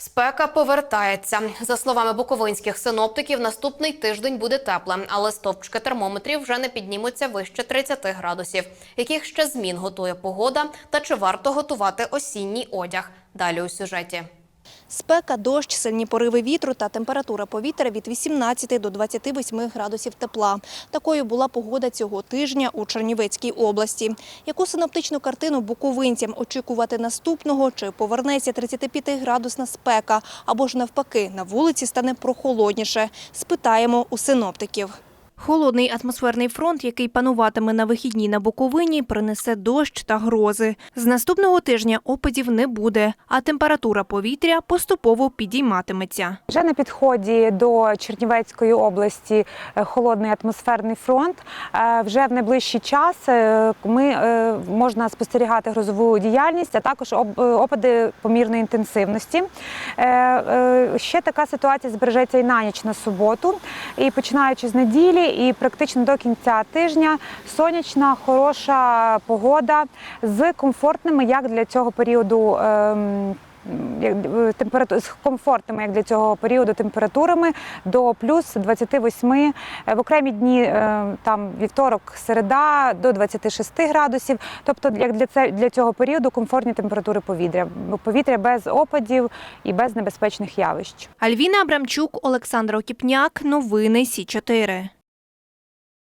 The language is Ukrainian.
Спека повертається. За словами буковинських синоптиків, наступний тиждень буде теплим, але стовпчики термометрів вже не піднімуться вище 30 градусів. Яких ще змін готує погода та чи варто готувати осінній одяг? Далі у сюжеті. Спека, дощ, сильні пориви вітру та температура повітря від 18 до 28 градусів тепла. Такою була погода цього тижня у Чернівецькій області. Яку синоптичну картину буковинцям очікувати наступного? Чи повернеться 35-градусна спека? Або ж навпаки, на вулиці стане прохолодніше? Спитаємо у синоптиків. Холодний атмосферний фронт, який пануватиме на вихідні на Буковині, принесе дощ та грози. З наступного тижня опадів не буде, а температура повітря поступово підійматиметься. Вже на підході до Чернівецької області е, холодний атмосферний фронт. Е, Вже в найближчий час е, ми можна спостерігати грозову діяльність, а також опади помірної інтенсивності. Ще така ситуація збережеться і на ніч на суботу. І починаючи з неділі, і практично до кінця тижня сонячна, хороша погода з комфортними як для цього періоду. ем, е, з комфортними як для цього періоду температурами до плюс 28, е, в окремі дні е, там вівторок, середа до 26 градусів. Тобто, як для це для цього періоду комфортні температури повітря, повітря без опадів і без небезпечних явищ. Альвіна Абрамчук, Олександр Окіпняк. Новини Сі 4